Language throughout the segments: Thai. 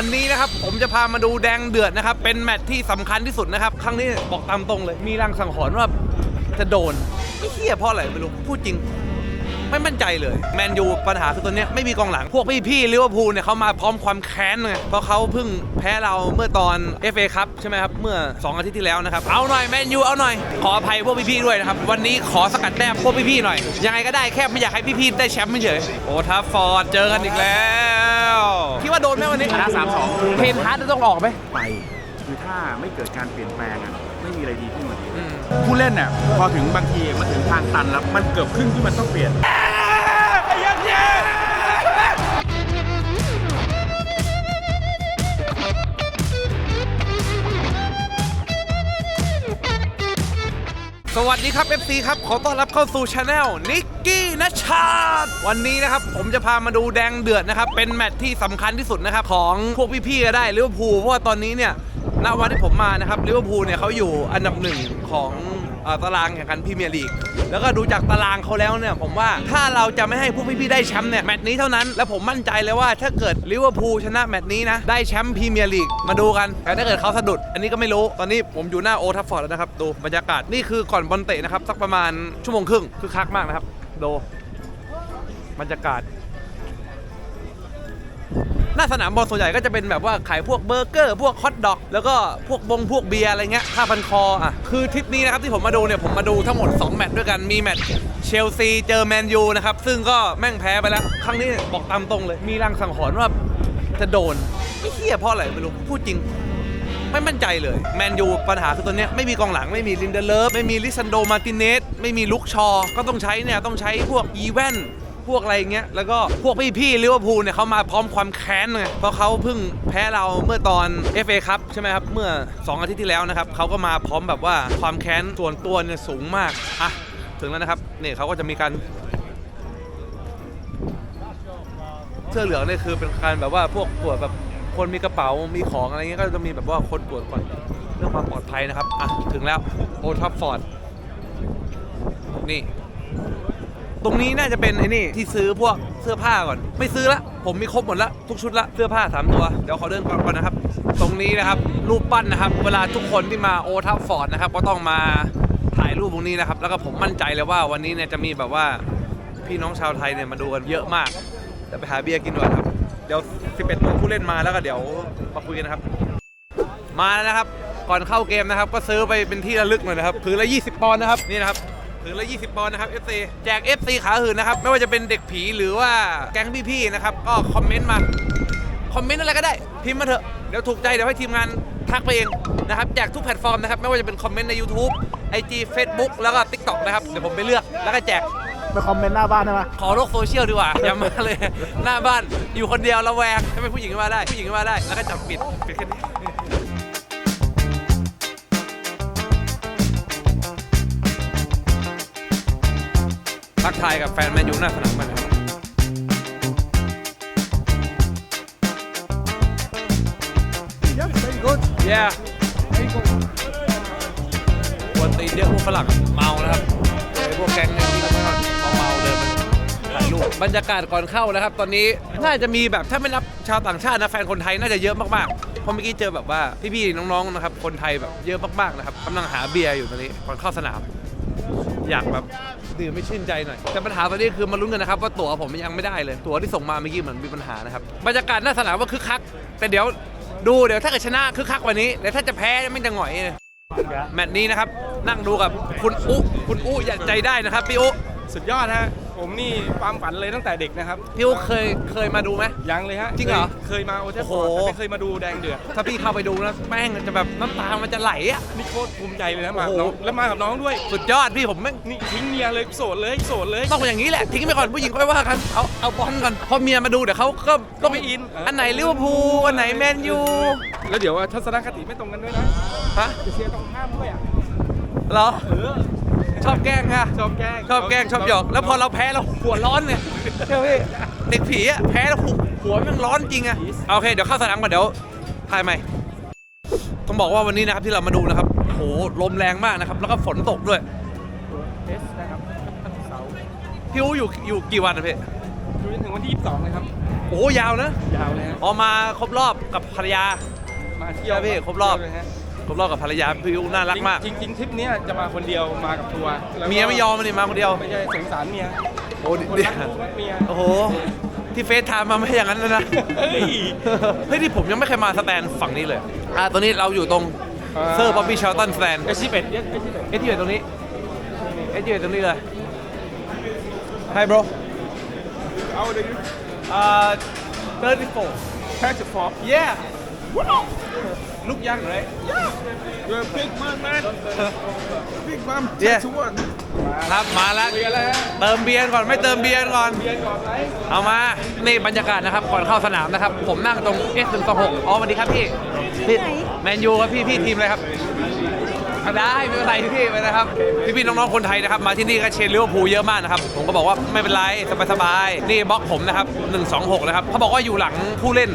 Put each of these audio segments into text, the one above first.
วันนี้นะครับผมจะพามาดูแดงเดือดนะครับ เป็นแมตช์ที่สำคัญที่สุดนะครับ ครั้งนี้บอกตามตรงเลย มีรางสังหรณ์ว่าจะโดนไอ้เหี้ยเพราะอะไรไม่รู้พูดจริง ไม่มั่นใจเลย แมนยูปัญหาคือตัวเนี้ยไม่มีกองหลัง พวกพี่ๆลิเวอร์พูลเนี่ยเขามาพร้อมความแค้นไงเพราะเขาเพิ่งแพ้เราเมื่อตอน FA ครับใช่ไหมครับ เมื่อ 2 อาทิตย์ที่แล้วนะครับ เอาหน่อยแมนยูเอาหน่อย ขออภัยพวกพี่ๆด้วยนะครับ วันนี้ขอสกัดแต้มพวกพี่ๆหน่อย ยังไงก็ได้แค่ไม่อยากให้พี่ๆได้แชมป์ไม่เฉยโอ้ทัฟฟอร์ดเจอกันอีกแล้วคิดว่าโดนไหมวันนี้ชนะ3-2เทนฮาร์ดจะต้องออกไหมไปคือถ้าไม่เกิดการเปลี่ยนแปลงอะไม่มีอะไรดีขึ้นกว่านี้อืม ผู้เล่นน่ะพอถึงบางทีมันถึงทางตันแล้ว มันเกือบครึ่งที่มันต้องเปลี่ยนสวัสดีครับ FC ครับ ขอต้อนรับเข้าสู่ช anel นิกกี้นัชชาตวันนี้นะครับ ผมจะพามาดูแดงเดือดนะครับ เป็นแมตช์ที่สำคัญที่สุดนะครับ ของพวกพี่ๆก็ได้ลิเวอร์พูลเพราะว่าตอนนี้เนี่ย ณวันที่ผมมานะครับลิเวอร์พูลเนี่ยเขาอยู่อันดับหนึ่งของตารางแข่งขันพรีเมียร์ลีก แล้วก็ดูจากตารางเขาแล้วเนี่ย ผมว่าถ้าเราจะไม่ให้พวกพี่ๆได้แชมป์เนี่ย แมตช์นี้เท่านั้น แล้วผมมั่นใจเลยว่าถ้าเกิดลิเวอร์พูลชนะแมตช์นี้นะ ได้แชมป์พรีเมียร์ลีก มาดูกัน แต่ถ้าเกิดเขาสะดุด อันนี้ก็ไม่รู้ ตอนนี้ผมอยู่หน้าโอทัฟฟอร์ดแล้วนะครับ ดูบรรยากาศ นี่คือก่อนบอลเตะนะครับ สักประมาณชั่วโมงครึ่ง คือคักมากนะครับ ดูบรรยากาศ หน้าสนามบอลส่วนใหญ่ก็จะเป็นแบบว่าขายพวกเบอร์เกอร์ พวกฮอทดอก แล้วก็พวกบงพวกเบียร์อะไรเงี้ยผ้าพันคออะคือทริปนี้นะครับที่ผมมาดูเนี่ยผมมาดูทั้งหมด 2 แมตช์ด้วยกันมีแมตช์เชลซีเจอแมนยูนะครับซึ่งก็แม่งแพ้ไปแล้ว ครั้งนี้บอกตามตรงเลย มีรางสังหรณ์ว่าจะโดนไอ้เหี้ยเพราะอะไรไม่รู้พูดจริงไม่มั่นใจเลย แมนยูปัญหาคือตัวเนี้ยไม่มีกองหลังไม่มีลินเดเลฟไม่มีลิซันโดมาติเนสไม่มีลุกชอ ก็ต้องใช้เนี่ยต้องใช้พวกอีแวน พวกอะไรเงี้ยแล้วก็พวกพี่ๆลิเวอร์พูลเนี่ยเขามาพร้อมความแค้นไงเพราะเขาเพิ่งแพ้เราเมื่อตอน FA ครับใช่ไหมครับเมื่อ 2 อาทิตย์ที่แล้วนะครับเขาก็มาพร้อมแบบว่าความแค้นส่วนตัวเนี่ยสูงมากอะถึงแล้วนะครับเนี่ยเขาก็จะมีการเสื้อเหลืองเนี่ยคือเป็นการแบบว่าพวกตรวจแบบคนมีกระเป๋ามีของอะไรเงี้ยก็จะมีแบบว่าคนตรวจก่อนเรื่องความปลอดภัยนะครับอะถึงแล้วโอทัฟฟอร์ดนี่ ตรงนี้น่าจะเป็นไอ้นี่ที่ซื้อพวกเสื้อผ้าก่อน ไม่ซื้อละผมมีครบหมดละทุกชุดละเสื้อผ้าสามตัว เดี๋ยวขอเดินก่อนก่อนนะครับ ตรงนี้นะครับรูปปั้นนะครับ เวลาทุกคนที่มาโอทัฟฟอร์ดนะครับก็ต้องมาถ่ายรูปตรงนี้นะครับ แล้วก็ผมมั่นใจเลยว่าวันนี้เนี่ยจะมีแบบว่าพี่น้องชาวไทยเนี่ยมาดูกันเยอะมากเดี๋ยวไปหาเบียร์กินก่อนครับ เดี๋ยว 11ตัวผู้เล่นมาแล้วก็เดี๋ยวมาคุยกันนะครับ มาแล้วนะครับ ก่อนเข้าเกมนะครับ ก็ซื้อไปเป็นที่ระลึกหน่อยนะครับถือละ 20 ปอนด์นะครับ นี่นะครับ ถือละ 20 ปอนด์นะครับ FC แจก FC ขาหื่นนะครับ ไม่ว่าจะเป็นเด็กผีหรือว่าแก๊งพี่ๆนะครับ ก็คอมเมนต์มา คอมเมนต์อะไรก็ได้ พิมพ์มาเถอะ เดี๋ยวถูกใจ เดี๋ยวให้ทีมงานทักไปเองนะครับ แจกทุกแพลตฟอร์มนะครับ ไม่ว่าจะเป็นคอมเมนต์ใน YouTube IG Facebook แล้วก็ TikTok นะครับ เดี๋ยวผมไปเลือก แล้วก็แจก ไปคอมเมนต์หน้าบ้านได้ไหมขอโลกโซเชียลดีกว่า อย่ามาเลย หน้าบ้านอยู่คนเดียวระแวงถ้าเป็นผู้หญิงก็มาได้ ผู้หญิงก็มาได้ แล้วก็จับปิดปิดแค่นี้ ทักทายกับแฟนแมนยูหน้าสนามกันนะครับ Yeah, very good. yeah กวนตีนเยอะพวกฝรั่งเมานะครับไอ้พวกแก๊งเนี่ยที่เขาเมาเดินมาถ่ายรูปบรรยากาศก่อนเข้านะครับ ตอนนี้น่าจะมีแบบถ้าไม่นับชาวต่างชาตินะแฟนคนไทยน่าจะเยอะมากๆเพราะเมื่อกี้เจอแบบว่าพี่ๆน้องๆนะครับคนไทยแบบเยอะมากๆนะครับกำลังหาเบียร์อยู่ตอนนี้ก่อนเข้าสนาม อยากแบบดื่มไม่ชื่นใจหน่อย แต่ปัญหาตอนนี้คือมาลุ้นกันนะครับว่าตั๋วผมยังไม่ได้เลย ตั๋วที่ส่งมาเมื่อกี้เหมือนมีปัญหานะครับบรรยากาศหน้าสนามว่าคึกคัก แต่เดี๋ยวดูเดี๋ยวถ้าเกิดชนะคึกคักกว่านี้แต่ถ้าจะแพ้ไม่จะหงอยเลยแมตช์นี้นะครับนั่งดูกับคุณอุคุณอุอย่าใจได้นะครับพี่อุสุดยอดฮะ ผมนี่ความฝันเลยตั้งแต่เด็กนะครับพี่อุเคยเคยมาดูไหม ยังเลยฮะจริงเหรอคยเคยมาโอเทฟโอ้ฟอร์ดโห แต่ไม่เคยมาดูแดงเดือดถ้าพี่เข้าไปดูนะแม่งจะแบบน้ำตามันจะไหลอะ นี่โคตรภูมิใจเลยนะมาโอ้โหน้องแล้วมากับน้องด้วยสุดยอดพี่ผมแม่งนี่ทิ้งเมียเลยโสดเลยโสดเลย ต้องเป็นอย่างนี้แหละทิ้งไปก่อนผู้หญิงค่อยว่ากันเอาเอาบอลก่อนพอเมียมาดูเดี๋ยวเขาก็ต้องไม่อินเอออัอันไหนลิเวอร์พูลอันไหนแมนยูแล้วเดี๋ยวว่าทัศนคติไม่ตรงกันด้วยนะฮะจะเชียร์ตรงข้ามด้วยอะเหรอ เออ ชอบแกล้งค่ะชอบแกล้งชอบแกล้งชอบหยอก แล้วพอเราแพ้เราหัวร้อนเนี่ยใช่ไหมพี่เด็กผีอะแพ้แล้วหัวหัวมันร้อนจริงอะโอเคเดี๋ยวเข้าสนามก่อนเดี๋ยวถ่ายใหม่ต้องบอกว่าวันนี้นะครับที่เรามาดูนะครับโหลมแรงมากนะครับ แล้วก็ฝนตกด้วยเอสนะครับเสาร์พี่อู๋อยู่อยู่กี่วันนะพี่ดูจนถึงวันที่ 22 เลยครับ โอ้ยาวนะยาวเลยฮะออกมาครบรอบกับภรรยามาเที่ยวใช่พี่ครบรอบ เลยฮะ ครบรอบกับภรรยาพี่ยุน่ารักมาก จริงๆจริงๆทริปเนี้ยจะมาคนเดียวมากับทัวร์แล้วก็เมียไม่ยอมมานี่มาคนเดียว ไม่ใช่สงสารเมียโอ้คนเดี๋รัยกวลูกรักเมีย โอ้โห ที่เฟซไทม์มาไม่ใช่อย่างนั้นเลยนะ เฮ้ย เฮ้ยที่ผมยังไม่เคยมาสแตนฝั่งนี้เลย อ่าตอนนี้เราอยู่ตรงเซอร์บ๊อบบี้เชลตันสแตน เอชิเป็ดเอชิเป็ดเอทีเอตรงนี้เอทีเอตรงนี้เลย Hi bro เอาเลย uh 34แค่จะ ฟอร์ yeah ลูกยังเลยเออพิกมันมันพิกมัน Yeah ทุกวันครับมาแล้วเบียร์แล้วฮะเติมเบียร์ก่อนไม่เติมเบียร์ก่อนเบียร์ก่อนไหมเอามา นี่บรรยากาศนะครับก่อนเข้าสนามนะครับ ผมนั่งตรง S126 อ๋อสวัสดีครับพี่พี่แมนยูครับพี่พี่ทีมอะไรครับอะได้ไม่เป็นไรพี่ไปนะครับพี่พี่ๆน้องๆคนไทยนะครับมาที่นี่ก็เชียร์ลิเวอร์พูลเยอะมากนะครับผมก็บอกว่าไม่เป็นไรสบายๆนี่บล็อกผมนะครับ126นะครับเขาบอกว่าอยู่หลังผู้เล่น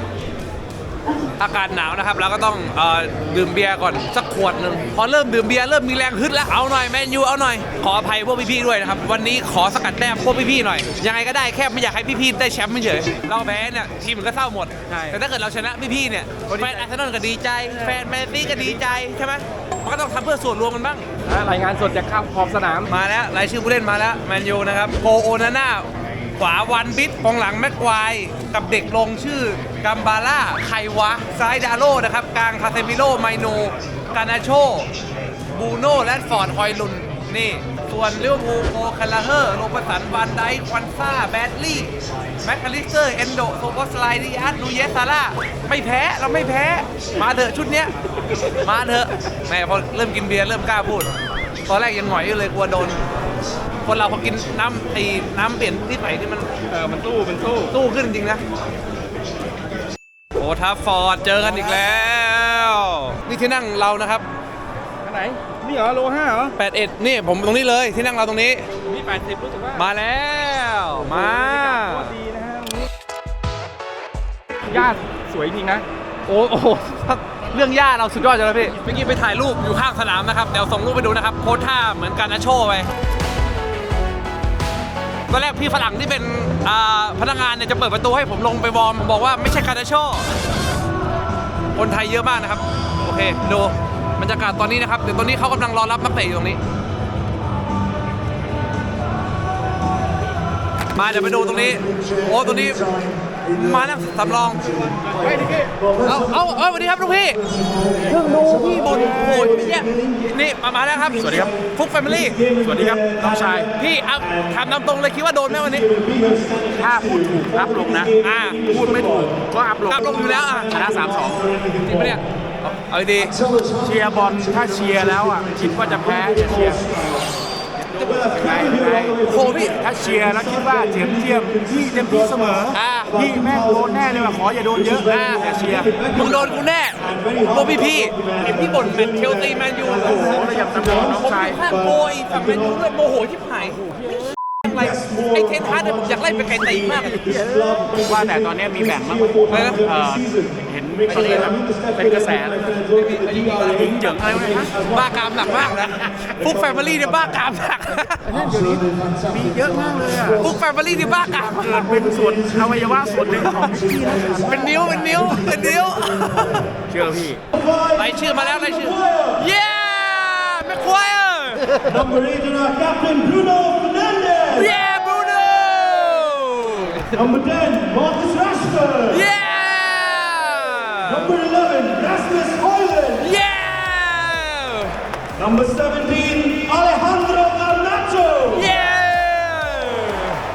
อากาศหนาวนะครับแล้วก็ต้องเอ่อดื่มเบียร์ก่อนสักขวดหนึ่งพอเริ่มดื่มเบียร์เริ่มมีแรงฮึดแล้วเอาหน่อยแมนยูเอาหน่อย ขออภัยพวกพี่ๆด้วยนะครับวันนี้ขอสกัดแต้มพวกพี่ๆหน่อยยังไงก็ได้แค่ไม่อยากให้พี่ๆได้แชมป์เฉยๆเราแพ้เนี่ยทีมมันก็เศร้าหมดแต่ถ้าเกิดเราชนะพี่ๆเนี่ยแฟนอาร์เซนอลก็ดีใจ แฟนแมนซี่ก็ดีใจใช่ไหมมันก็ต้องทำเพื่อส่วนรวมกันบ้างอะรายงานสดจากข้างขอบสนาม มาแล้วรายชื่อผู้เล่นมาแล้วแมนยูนะครับโกโอนาน่า ขวาวันบิดกองหลังแม็กควายกับเด็กลงชื่อกัมบาร่าไควะ ซ้ายดาโลนะครับ กลางคาเซมิโลไมโนกานาโชบูโน่และฟอร์ดฮอยลุน นี่ ส่วนลิเวอร์พูลโคคาลาเฮอร์ โรบสันวันไดควันซ่า แบดลี่ แม็กคาลิสเตอร์ เอนโดโซโบสไลดิอาร์นูเยสซาร่า ไม่แพ้ เราไม่แพ้ มาเถอะชุดเนี้ย มาเถอะแม่พอเริ่มกินเบียร์ เริ่มกล้าพูด ตอนแรกยังหงอยอยู่เลยกลัวโดน คนเราพอกินน้ำไอ้น้ำเปลี่ยนที่ไหนนี่มันเออมันตู้มันตู้ตู้ขึ้นจริงนะโอ้ทัฟฟอร์ดเจอกันอีกแล้ว นี่ที่นั่งเรานะครับอันไหน นี่เหรอโลห้าเหรอ81นี่ผมตรงนี้เลยที่นั่งเราตรงนี้ นี่แปดสิบรู้สึกว่ามาแล้วมาตัวดีนะฮะวันนี้ญาติสวยจริงนะโอ้โหเรื่องย่าเราสุดยอดจังเลยพี่เมื่อกี้ไปถ่ายรูปอยู่ข้างสนามนะครับเดี๋ยวส่งรูปไปดูนะครับโพสท่าเหมือนกันนะโชว์ไป ตอนแรกพี่ฝรั่งที่เป็นอ่าพนักงานเนี่ยจะเปิดประตูให้ผมลงไปวอร์มบอกว่าไม่ใช่การนาโชคนไทยเยอะมากนะครับ โอเคดูบรรยากาศตอนนี้นะครับ เดี๋ยวตอนนี้เขากำลังรอรับนักเตะอยู่ตรงนี้ มาเดี๋ยวไปดูตรงนี้ โอ้ตรงนี้มาแล้วสำรอง เอาเอาเอาสวัสดีครับลูกพี่ เพิ่งดูพี่บนโอ้ยเนี่ยนี่มามาแล้วครับ สวัสดีครับ ฟุกแฟมิลี่ สวัสดีครับน้องชาย พี่ เอาถามตามตรงเลยคิดว่าโดนไหมวันนี้ ถ้าพูดถูกอัพลงนะอ่า พูดไม่ถูกก็อัพลงกลับลงอยู่แล้วอะชนะสามสองจริงปะเนี่ยเอาเอาดีเชียร์บอลถ้าเชียร์แล้วอะคิดว่าจะแพ้อย่าเชียร์ไงไงๆโหพี่ถ้าเชียร์แล้วคิดว่าเจียมเจียมพี่เต็มที่เสมออ่าพี่แม่งโดนแน่เลยว่ะขออย่าโดนเยอะอ่าอย่าเชียร์มึงโดนกูแน่ พวกพี่พี่ๆเห็นพี่บ่นแมนเชลซีแมนยูโอ้โหเราอยากตำหนิน้องผมอชายยู่ข้างโกยฝั่งแมนยูด้วยโมโหชิบหายอะไรไอ้เทนฮาร์ดเนี่ยผมอยากไล่ไปไกลตีมากเลยว่าแต่ตอนนี้มีแบ่งบ้างไหมอะไรนะเออเห็น ตอนนี้แบบเป็นกระแสเลยยิงเยิงอะไรวะเนี่ยฮะบ้ากามหนักมากนะฟุกแฟมิลี่เนี่ยบ้ากามหนักมีเยอะมากเลยอะฟุกแฟมิลี่เนี่ยบ้ากามเกิดเป็นส่วนอวัยวะส่วนหนึ่งของพี่นะเป็นนิ้วเป็นนิ้วเป็นนิ้วเชื่อพี่รายชื่อมาแล้วรายชื่อเย้แม็กควาย Number eight on our captain, Bruno Fernandes. เย้บรูโน่ Number 10, Marcus Rashford. เย้ Number 11, Rasmus Højlund. เย้ Number 17, Alejandro Garnacho. เย้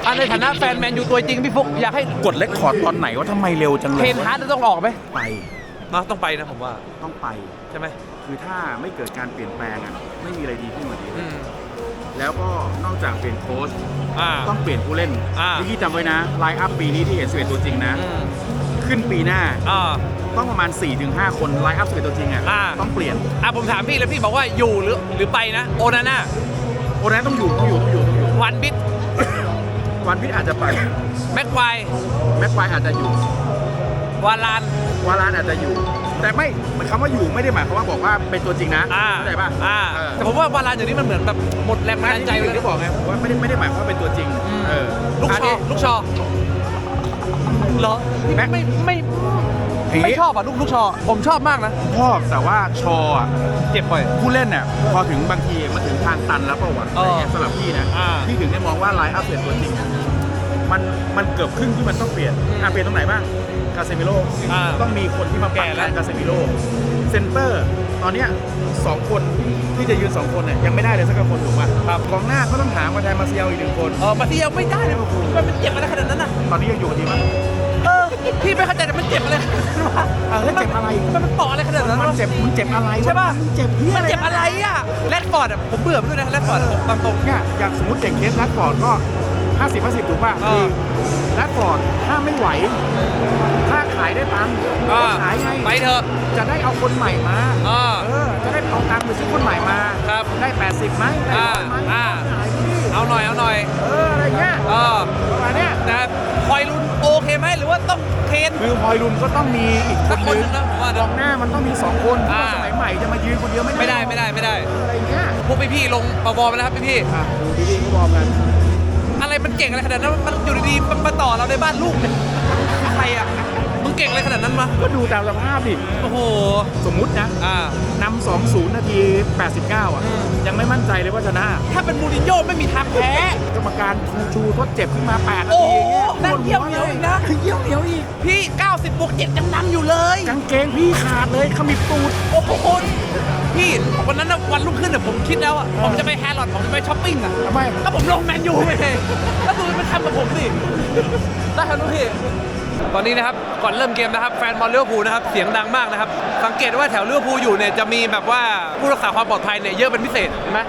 อันในฐานะแฟนแมนยูตัวจริงพี่ฟุกอยากให้กดเลคคอร์ดตอนไหนว่าทำไมเร็วจังเลเทยนฮาร์ดต้องออกไหมไปเนาะต้องไปนะผมว่า ต้องไป ใช่ไหมคือถ้าไม่เกิดการเปลี่ยนแปลงอะไม่มีอะไรดีขึ้นกว่านี้อืมแล้วก็นอกจากเปลี่ยนโค้ชอ่า ต้องเปลี่ยนผู้เล่นอ่าที่จำไว้นะไลน์อัพปีนี้ที่เห็น11ตัวจริงนะ อืมขึ้นปีหน้าอ่า ต้องประมาณ 4-5 คนไลน์อัพ11ตัวจริงอะอ่า ต้องเปลี่ยนอะผมถามพี่แล้วพี่บอกว่าอยู่หรือหรือไปนะ โอนาน่าโอ้นั้นต้องอยู่ต้องอยู่ต้องอยู่ต้องอยู่วันบิดวันพิทอาจจะไปแม็กควายแม็กควายอาจจะอยู่วาลาน วาลานอาจจะอยู่ แต่ไม่หมายคำว่าอยู่ไม่ได้หมายความว่าบอกว่าเป็นตัวจริงนะอ่าเข้าใจป่ะอ่า เออแต่ผมว่าวาลานอย่างนี้มันเหมือนแบบหมดแรงบันดาลใจใจไปเลยเลยที่บอกไงผมว่าไม่ได้ไม่ได้หมายความว่าเป็นตัวจริงเออลูกอันชอนี้ ลูกชอเหรอพี่ไม่ไม่ไม่ ไม่ชอบอะลูกลูกชอ ผมชอบมากนะ ชอบแต่ว่าชออะเจ็บบ่อยผู้เล่นเนี่ยพอถึงบางทีมันถึงทางตันแล้วเปล่าวะเออสำหรับพี่นะอ่า พี่ถึงได้มองว่าไลน์อัพเปลี่ยนตัวจริง มันมันเกือบครึ่งที่มันต้องเปลี่ยนอะเปลี่ยนตรงไหนบ้างกาเซมิโลอ่าต้องมีคนที่มาปัดแก่แล้วแทนกาเซมิโลเซนเตอร์ตอนเนี้ยสองคนที่จะยืนสองคนเนี่ยยังไม่ได้เลยสักคนถูกป่ะครับกองหน้าก็ต้องหามาแทนมาเซียลอีกหนึ่งคน เออมาเที่ยวไม่ได้เลยมันมันเจ็บอะไรขนาดนั้นน่ะตอนนี้ยังอยู่กับทีมมั้ยเออ พี่ไม่เข้าใจแต่มันเจ็บอะไรขนาดนั้นวะเออแล้วเจ็บอะไร มันมันเปาะอะไรขนาดนั้นมันวะ เจ็บมันเจ็บอะไรวใช่ป่ะ มันเจ็บเพี้ยมันเจ็บอะไรอะแรดฟอร์ดอะผมเบื่อมันด้วยนะแรดฟอร์ดตามตรง เนี่ยอย่างสมมติเด็กเคสรัดฟอร์ดก็ 50 50ถูกป่ะเออรัดฟอร์ดถ้าไม่ไหว ถ้าขายได้ตังค์ก็อ่า ขายไงไปเถอะจะได้เอาคนใหม่มา อ่า เออ จะได้เอาตังค์ไปซื้อคนใหม่มา ครับได้ 80ไหมได้อ่าร้อยไหมอ่า ขายพี่เอาหน่อยเอาหน่อยเอออะไรเงี้ยเออประมาณเนี้ย แต่คอยรุน โอเคไหมหรือว่าต้องเทรนคือฮอยลุนก็ต้องมีอีกคสักนคนนึหนึงงนะผมว่ากนะองหน้ามันต้องมี2คนเพราะว่าอ่าสมัยใหม่จะมายืนคนเดียวไม่ได้ไม่ได้ไม่ได้ไม่ได้ อะไรเงี้ยพวกพี่ๆลงประบอมนะครับพี่อะดูดีๆก็บอกกันๆอะไรมันเก่งอะไรขนาดนั้นมันอยู่ดีๆมันมาต่อเราในบ้านลูกเนี่ยใครอะ มึงเก่งอะไรขนาดนั้นมาก็ดูตามสภาพดิ โอ้โห สมมุตินะอ่านำสองศูนย์นาที 89 อะอืมยังไม่มั่นใจเลยว่าชนะ ถ้าเป็นมูรินโญ่ไม่มีทางแพ้กรรมการชูชูทดเจ็บขึ้นมา8นาโอ้ทีโหเงี้ยนั่นเยี่ยวเหนียวอีกนะคือเยี่ยวเหนียวอีก พี่ 90บวก7ยังนำอยู่เลย กางเกงพี่ขาดเลยขมิบตูด โอ้โหพี่วันนั้นนะวันรุ่งขึ้นเนี่ยผมคิดแล้วอะผมจะไปแฮร์รอดผมจะไปช้อปปิ้งอะทำไมก็ผมลงแมนยูไปเองแล้วดูมันทำกับผมสิได้ครับลูกพี่ ตอนนี้นะครับก่อนเริ่มเกมนะครับแฟนบอลเลี้ยวภูนะครับเสียงดังมากนะครับสังเกตว่าแถวเลี้ยวภูอยู่เนี่ยจะมีแบบว่าผู้รักษาความปลอดภัยเนี่ยเยอะเป็นพิเศษเห็นไหม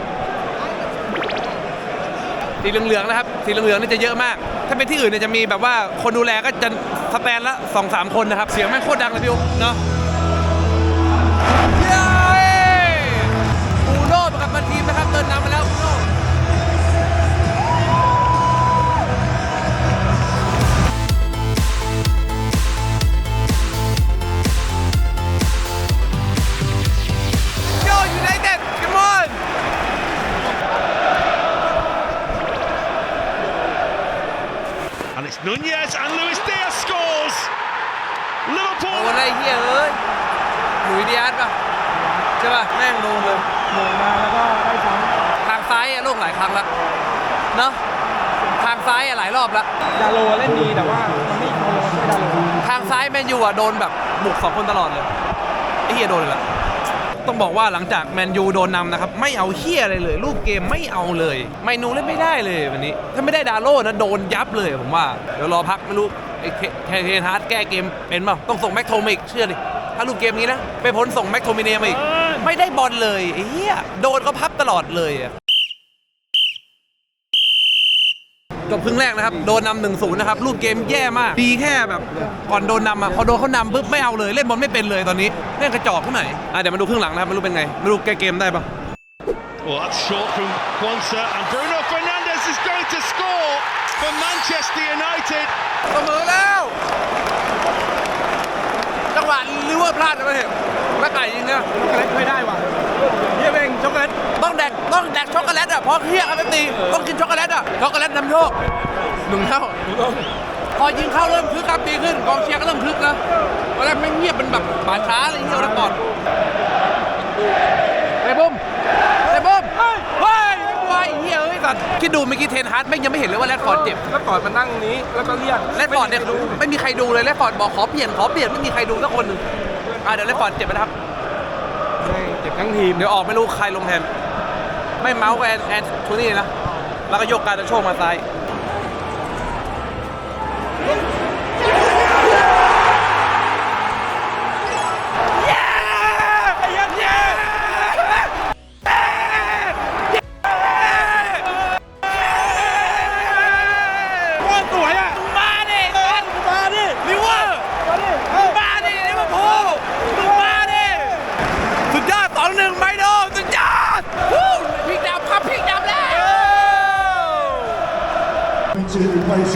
สีเหลืองๆนะครับสีเหลืองๆนี่จะเยอะมาก ถ้าเป็นที่อื่นเนี่ยจะมีแบบว่าคนดูแลก็จะสแตนละสองสามคนนะครับ เสียงแม่งโคตรดังเลยพี่อุ๊เนาะ ยส์ดิอาสป่ะใช่ป่ะแม่งโดนเลยโมงมาแล้วก็ได้ซ้ทางซ้ายอะโล่งหลายครั้งแล้วเนอะทางซ้ายอะหลายรอบแล้วำดาโลเล่นดีแต่ว่ามันไม่เอาลงช่วยดาโลทางซ้ายแมนยูอะโดนแบบบุกสองคนตลอดเลยไอ้เฮียโดนเลยละต้องบอกว่าหลังจากแมนยูโดนนำนะครับ ไม่เอาเฮียอะไรเลยลูกเกมไม่เอาเลย ไมนูเล่นไม่ได้เลยวันนี้ ถ้าไม่ได้ดาโล่นะโดนยับเลยผมว่า เดี๋ยวรอพักไม่รู้ไอ้เคเคเทนฮาร์ดแก้เกมเป็นเปล่าต้องส่งแม็กโทมิกเชื่อดิ ถ้าลูกเกมนี้นะ ไปพ้นส่งแม็กโทมิเนียมาอีก ไม่ได้บอลเลยไอ้เฮียโดนก็พับตลอดเลยอะจบครึ่งแรกนะครับ โดนนำหนึ่งศูนย์นะครับ รูปเกมแย่มาก ดีแค่แบบก่อนโดนนำอะ พอโดนเขานำปุ๊บไม่เอาเลย เล่นบอลไม่เป็นเลยตอนนี้เล่นกระจอกที่ไหนอะเดี๋ยวมาดูครึ่งหลังนะครับไม่รู้เป็นไงไม่รู้แก้เกมได้ปะ Well, that's short from Quanta, and Bruno Fernandes is going to score for Manchester United. เสมอแล้วจัง หวะลิเวอร์พลาดนะไม่เห็นแม่ไก่ยิงเนี่ยช็อกโกแลตไม่ได้ว่ะเยี่ยมเองช็อกโกแลตต้องแดกต้องแดกช็อกโกแลตอะเพราะเฮียครับตีต้องกินช็อกโกแลตอะช็อกโกแลตนำโชคหนึ่งเท่าพอยิงเข้าเริ่มคึกครับดีขึ้นกองเชียร์ก็เริ่มคึกนะตอนแรกไม่งเงียบเป็นแบบป่าช้าอะไรเงี้ยแล้วก่อนไอ้บุ้มไอ้บุ้มเฮ้ยเฮ้ยไม่ไหว เฮียเอ้ยสัตว์คิดดูเมื่อกี้เทนฮาร์ดแม่งยังไม่เห็นเลยว่าแรดฟอร์ดเจ็บแล้วก่อนมานั่งนี้แล้วก็เรียกแรดฟอร์ดเนี่ยไม่มีใครดูเลยแรดฟอร์ดบอกขอเปลี่ยนขอเปลี่ยนไม่มีใครดูสักคนหนึ่งอะเดี๋ยวแรดฟอร์ดเจ็บไปนะครับเจ็บทั้งทีมเดี๋ยวออกไม่รู้ใครลงแทน ไม่เมาส์กับแอนแอนโทนี่นะแล้วก็ยกการจะโชคมาซ้าย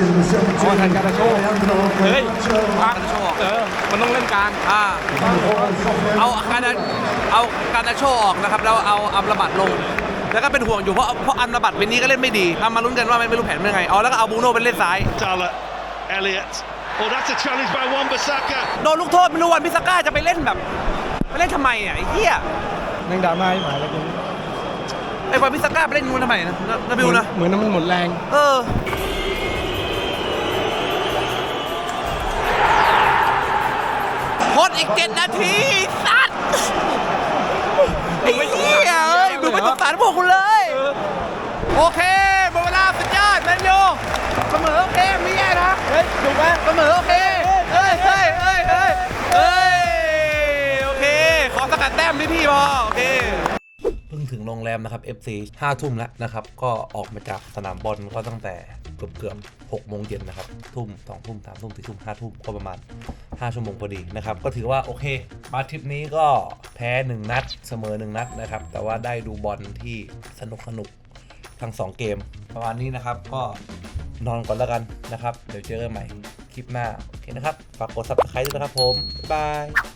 replacing the 17. ทันการโชว์เฮ้ยพัการโชว์เออ มันต้องเล่นกลางอ่าเอาการเอาการนาโชออกนะครับ แล้วเอาอัมระบัดลง แล้วก็เป็นห่วงอยู่เพราะเพราะอัมระบัดเป็นนี้ก็เล่นไม่ดีทำมาลุ้นกันว่าไม่รู้แผนเป็นยังไงเอแล้วก็เอาบูโน่เป็นเล่นซ้าย Dalla, Elliott, Oh, that's a challenge by Wan Bissaka. โดนลูกโทษไม่รู้วันพิซาก้าจะไปเล่นแบบไปเล่นทำไมอะไอ้เหี้ยนั่งดราม่าให้หมายแล้วกันไอ้วันพิซาก้าไปเล่นนู้นทำไมนะนะนะบิวนะ เหมือนน้ำมันหมดแรง เออ พดอีกเจ็ดนาทีสัตว์ไอ้เหี้ยเอ้ยมึงไม่สงสารพวกคุณเลย โอเคหมดเวลาสุดยอดแมนยูเสมอโอเคไม่แย่นะเฮ้ยถูกไหมเสมอโอเคเฮ้ยเฮ้ยเฮ้ยเฮ้ยเฮ้ยโอเค ขอสกัดแต้มพี่พี่พอโอเคเพิ่งถึงโรงแรมนะครับ FC 5ทุ่มแล้วนะครับ ก็ออกมาจากสนามบอลก็ตั้งแต่เกือบเกือบ6โมงเย็นนะครับทุ่ม2ทุ่ม3ทุ่ม4ทุ่ม5ทุ่มก็ประมาณ5ชั่วโมงพอดีนะครับ ก็ถือว่าโอเค มาทริปนี้ก็แพ้1นัดเสมอ1นัดนะครับ แต่ว่าได้ดูบอลที่สนุกสนุกทั้ง2เกม ประมาณนี้นะครับก็นอนก่อนแล้วกันนะครับ เดี๋ยวเจอกันใหม่คลิปหน้า โอเคนะครับ ฝากกด subscribe ด้วยนะครับผม บ๊ายบาย